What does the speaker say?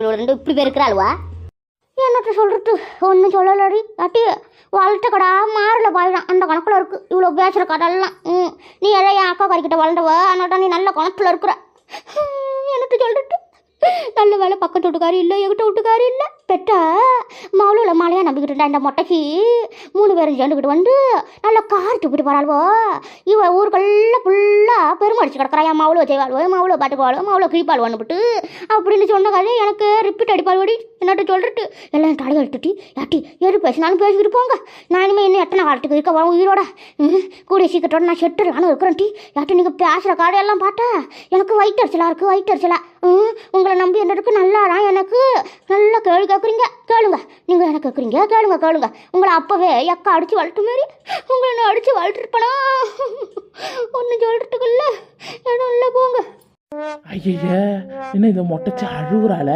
இவ்வளோ ரெண்டு இப்படி பேர் இருக்கிறாளுவா? என்னத்த சொல்கிறது ஒன்றும் சொல்லலடி. அட்டி வளர்த்த கடா மாறல பாயிடும் அந்த கணக்கில் இருக்கு. இவ்வளோ பேசுகிற கடையெல்லாம் ம். நீ எதை என் அக்கா கறிக்கிட்ட வளர்ந்தவ? அதனால நீ நல்ல கணக்கில் இருக்கிற. என்னட்டு சொல்லிட்டு நல்ல வேலை பக்கத்து வீட்டுக்காரி இல்லை எங்கிட்ட வீட்டுக்காரி இல்லை. பெட்ட மவுளில் மழையாக நம்பிக்கிட்டு இருந்தா இந்த மொட்டைக்கு மூணு பேரும் சேர்ந்துக்கிட்டு வந்து நல்லா கார் துப்பிட்டு போகிறாள்வோ இவ ஊருக்கெல்லாம் ஃபுல்லாக பெருமடிச்சு கிடக்குறா. என் மவுளை செய்வாள்வோ பாட்டு பாட்டுக்குவாளோ மவுளை கிழிப்பாள் வந்துட்டு அப்படின்னு சொன்ன கதையை எனக்கு ரிப்பீட் அடிப்பாள் வடி என்னட்டு சொல்லிட்டு எல்லாம் தலையை எடுத்துட்டு யாட்டி எது பேசினாலும் பேசிக்கிட்டு போங்க. நான் இனிமேல் இன்னும் எத்தனை காலத்துக்கு இருக்க வரேன் உயிரோட? ம், கூடிய சீக்கிரத்தோட நான் செட்டுலான்னு இருக்கிறேன் டி யாட்டி நீங்கள் பேசுகிற காடையெல்லாம் பார்த்தா எனக்கு வயிற்றுச்சலாக இருக்குது வயிற்றுச்சலாக ம் உங்களை நம்பி என்னதுக்கு நல்லா தான் எனக்கு. நல்லா கேள்வி கேட்குறீங்க கேளுங்க. நீங்கள் எனக்கு கேட்குறீங்க கேளுங்க கேளுங்க. உங்களை அப்போவே எக்கா அடித்து வளர்த்து மாரி உங்களை நான் அடித்து வளர்த்துருப்பனா? ஒன்றும் சொல்கிறதுக்குல்ல இடம் இல்லை போங்க. ஐயா என்ன இந்த மொட்டைச்சி அழுகுறால